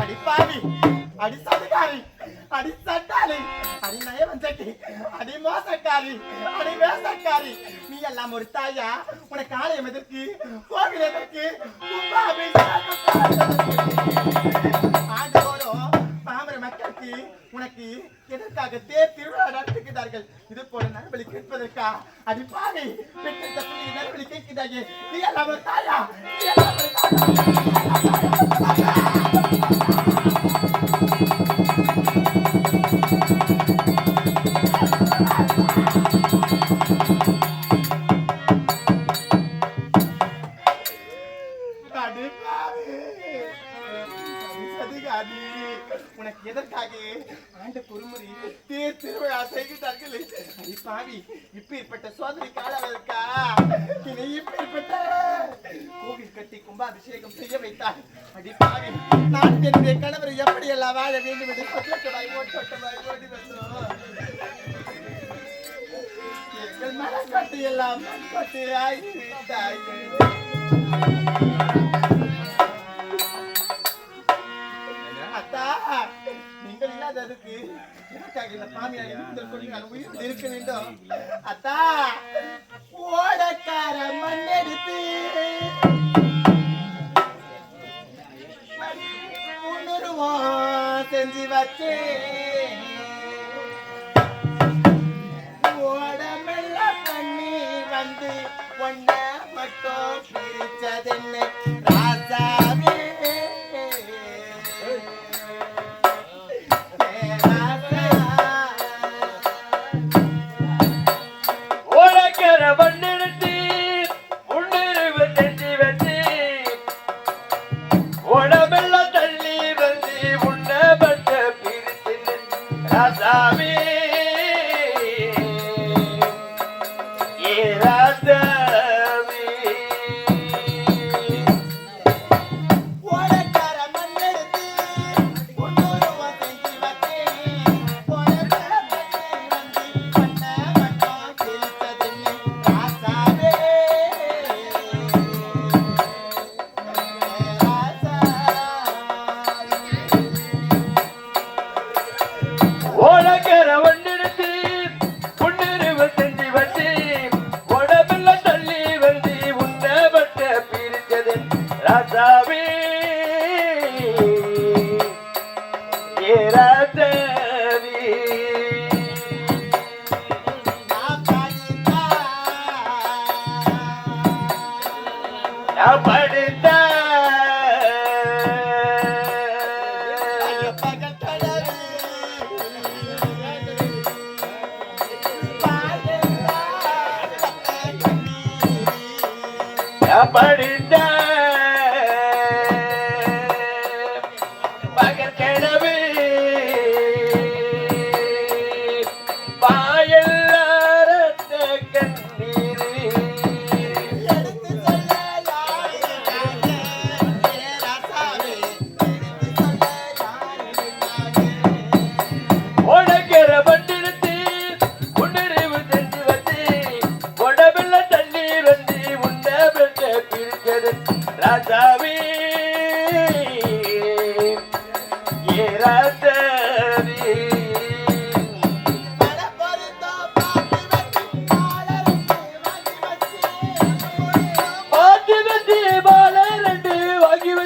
அடிப்பாவி. பாவி அடி அடி அடி மோசக்காரி. அடி வேசக்காரி நீ எல்லாம் ஒரு தாயா? உனக்கு ஆலயம் எதற்கு? கோவில் எதற்கு? ஆண்டுதோறும் பாமர மக்களுக்கு உனக்கு எதற்காக தேர் திருவிழா நடத்துகிறார்கள்? இது போல நல்வழி கேட்பதற்கா? அடி பாவி பெற்ற தப்பி நல்வழி கேட்கிறாயே. நீ எல்லாம் ஒரு தாயா? நீ எல்லாம் ハハハハハ。கட்டி கும்பாபிஷேகம் செய்ய வைத்தார். அடிப்பாவி நான் என்னுடைய கணவர் எப்படி எல்லாம் வாழ வேண்டும் என்று சொத்தமாய் ஓட்டமாய் ஓடி வந்தோம். எங்கள் மனக்கட்டு எல்லாம் ஆகிவிட்டார்கள். அத்தா நீங்கள் இல்லாததுக்கு எனக்காக இந்த சாமியார் நான் உயிர் இருக்க வேண்டும். அத்தா ஓடக்கார மண்ணெடுத்து আছে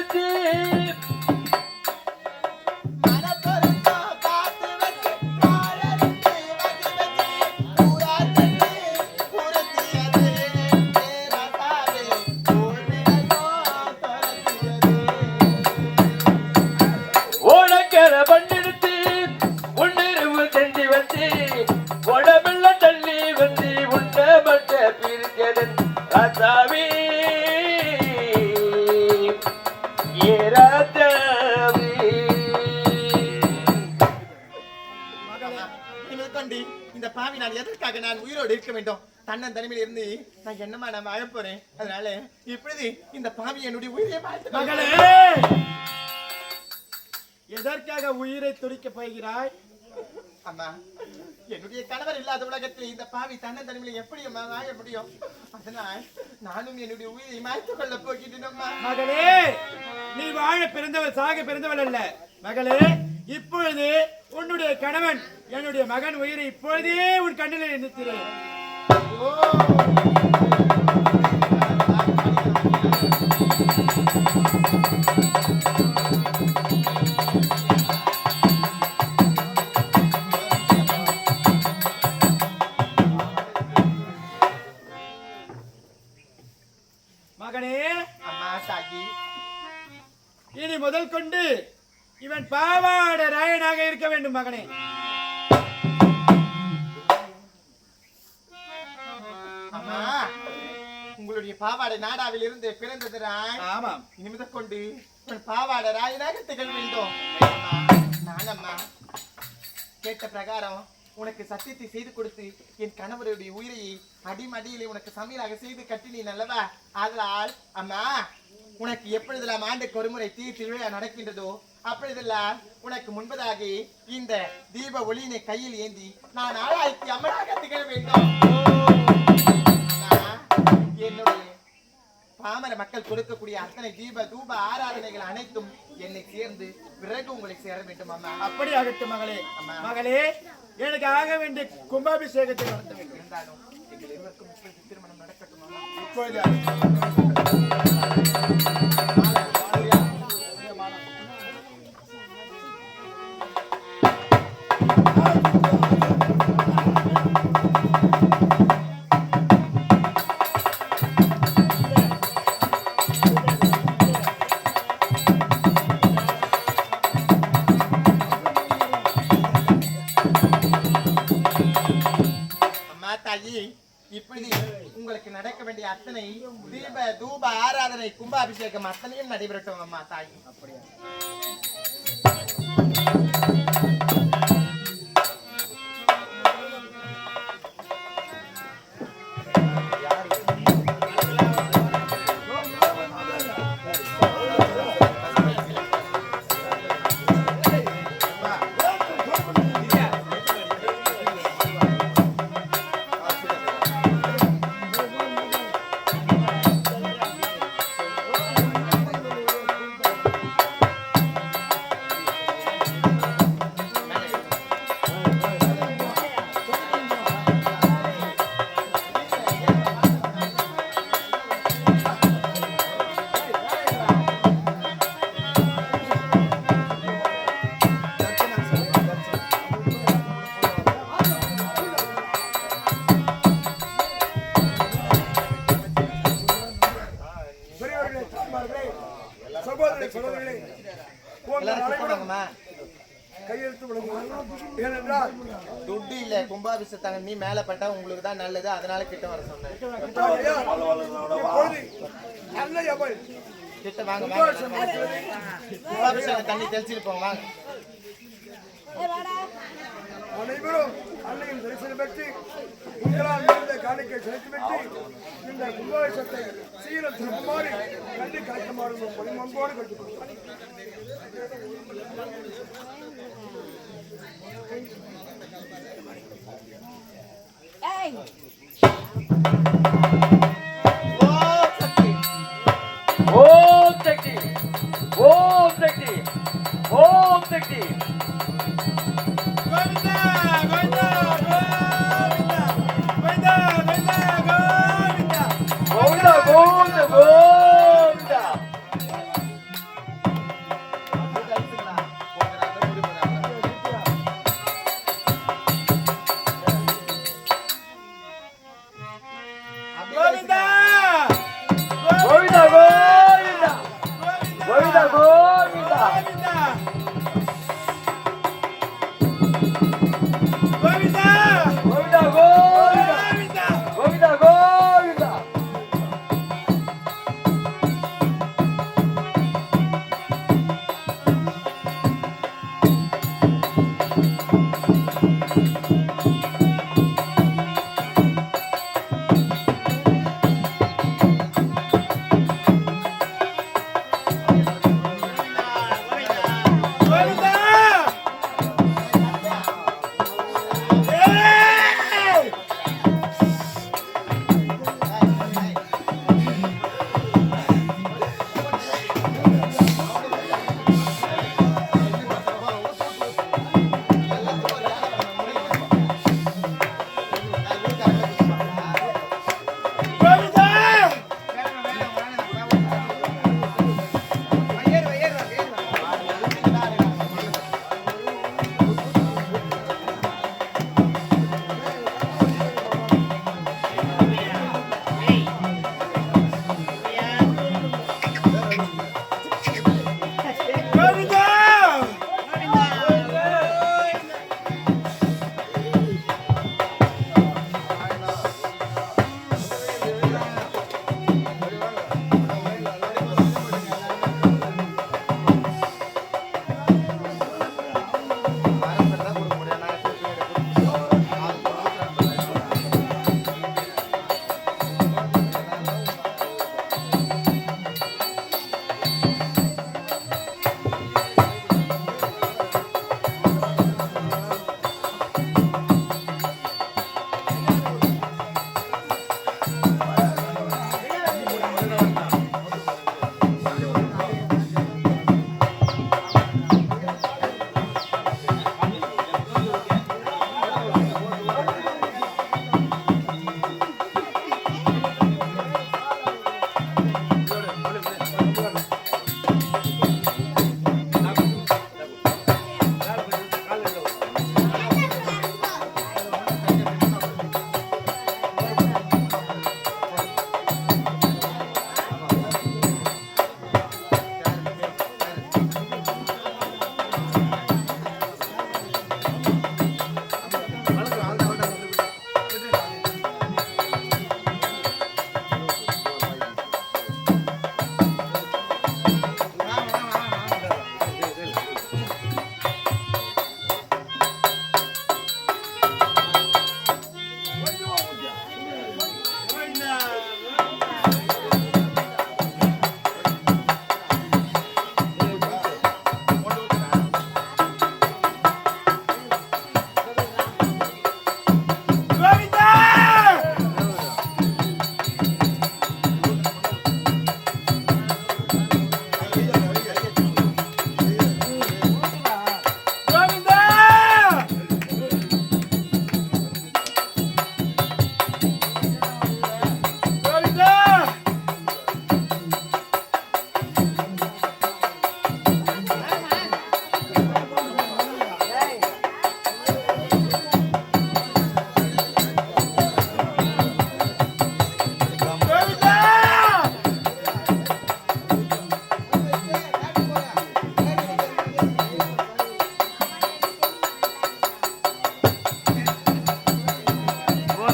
வாங்கி கொண்டு இந்த பாவி நான் எதற்காக நான் உயிரோடு இருக்க வேண்டும்? தன்னன் தனிமையில் இருந்து நான் என்னமா நான் வாழ போறேன்? அதனால இப்பொழுது இந்த பாவி என்னுடைய உயிரை மகளே! எதற்காக உயிரை துடிக்க போகிறாய்? அம்மா என்னுடைய கணவர் இல்லாத உலகத்தில் இந்த பாவி தன்னை தனிமையில எப்படி அம்மா வாழ முடியும்? அதனால் நானும் என்னுடைய உயிரை மாய்த்துக் கொள்ள போகிறேன் மகளே! நீ வாழ பிறந்தவள் சாக பிறந்தவள் அல்ல. மகளே இப்பொழுது உன்னுடைய கணவன் என்னுடைய மகன் உயிரை இப்பொழுதே உன் கண்ணில் நிறுத்துகிறேன். ஓ! கொண்டு இவன் பாவாட ராயனாக இருக்க வேண்டும் மகனே. அம்மா உங்களுடைய பாவாடை நாடாவில் இருந்து பிறந்தது ஆமாம். இனிமித கொண்டு பாவாடை ராயனாக திகழ வேண்டும் நானம்மா கேட்ட பிரகாரம் உனக்கு சத்தியத்தை செய்து கொடுத்து என் கணவருடைய உயிரை அடிமடியிலே உனக்கு சமையலாக செய்து கட்டினேன் அல்லவா ஆதலால் அம்மா உனக்கு எப்பொழுதெல்லாம் ஆண்டுக்கு ஒருமுறை தீ திருவிழா நடக்கின்றதோ அப்பொழுதெல்லாம் உனக்கு முன்பதாக இந்த தீப ஒளியினை கையில் ஏந்தி நான் ஆளாய்க்கு அம்மனாக திகழ வேண்டும். என்னுடைய பாமர மக்கள் கொடுக்கக்கூடிய அத்தனை தீப தூப ஆராதனைகள் அனைத்தும் என்னை சேர்ந்து பிறகு உங்களை சேர வேண்டும் அம்மா. அப்படி ஆகட்டும் மகளே. மகளே எனக்கு ஆக வேண்டிய கும்பாபிஷேகத்தை நடத்த வேண்டும். இருந்தாலும் எங்கள் இருவருக்கும் திருமணம் நடக்கட்டும் அம்மா. இப்பொழுது. அம்மா கையெழுத்து ஏனென்றால் துட்டு இல்ல கும்பாபிஷேகத்தாங்க நீ மேல பட்டா உங்களுக்கு தான் நல்லது அதனால கிட்ட வர சொன்னேன். நல்ல எவள் கிட்ட வாங்க கும்பாபிஷேகம் தண்ணி தெளிச்சிட்டு போங்க வாங்க. அனைவரும் அன்னையின் தரிசனம் பெற்று உங்களால் இருந்த காணிக்கை செலுத்தி பெற்று இந்த கும்பாபிஷத்தை சீர திருப்புமாறு கண்டு கலக்கமாறு பணிமன்போடு கட்டுக்கொள்கிறேன் ஏய்!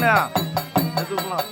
妹来兜风了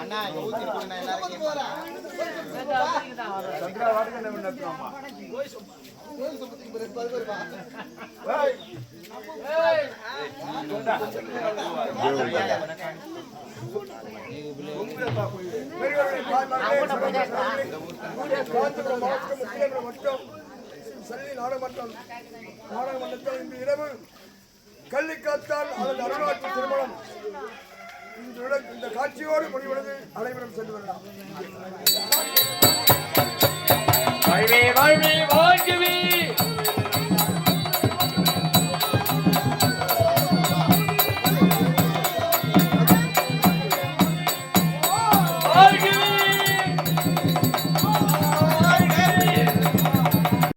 அண்ணா இங்க ஊத்திட்டு போங்க, நான் எல்லாரும் கேட்பேன். பெரியவர்களை தாய்மார்களே, சகோதரர்களே, காஞ்சிபுரம் மாவட்டம் முக்கியமன்ற வட்டம் சல்லி நாடகமன்றம் நாடகமன்றத்தில் இன்று இரவு கள்ளிக்காத்தால் அதன் அருளாட்சி திருமணம் இன்றுடன் இந்த காட்சியோடு முடிவடைந்து அனைவரும் சென்று வரலாம். வாழ்வே வாழ்வே!